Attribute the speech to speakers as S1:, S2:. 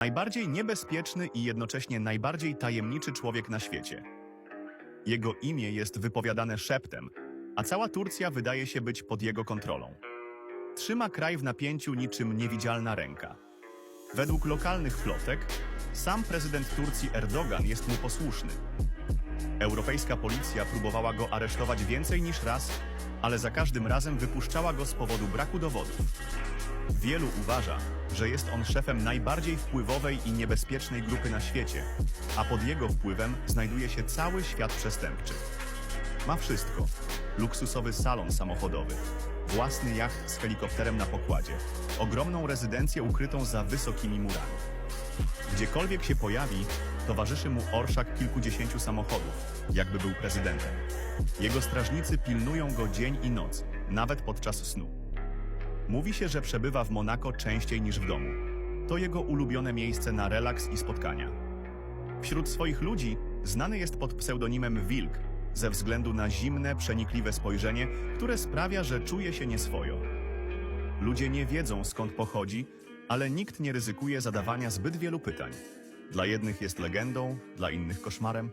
S1: Najbardziej niebezpieczny i jednocześnie najbardziej tajemniczy człowiek na świecie. Jego imię jest wypowiadane szeptem, a cała Turcja wydaje się być pod jego kontrolą. Trzyma kraj w napięciu niczym niewidzialna ręka. Według lokalnych plotek, sam prezydent Turcji Erdogan jest mu posłuszny. Europejska policja próbowała go aresztować więcej niż raz, ale za każdym razem wypuszczała go z powodu braku dowodów. Wielu uważa, że jest on szefem najbardziej wpływowej i niebezpiecznej grupy na świecie, a pod jego wpływem znajduje się cały świat przestępczy. Ma wszystko: luksusowy salon samochodowy, własny jacht z helikopterem na pokładzie, ogromną rezydencję ukrytą za wysokimi murami. Gdziekolwiek się pojawi, towarzyszy mu orszak kilkudziesięciu samochodów, jakby był prezydentem. Jego strażnicy pilnują go dzień i noc, nawet podczas snu. Mówi się, że przebywa w Monako częściej niż w domu. To jego ulubione miejsce na relaks i spotkania. Wśród swoich ludzi znany jest pod pseudonimem Wilk, ze względu na zimne, przenikliwe spojrzenie, które sprawia, że czuje się nieswojo. Ludzie nie wiedzą skąd pochodzi, ale nikt nie ryzykuje zadawania zbyt wielu pytań. Dla jednych jest legendą, dla innych koszmarem,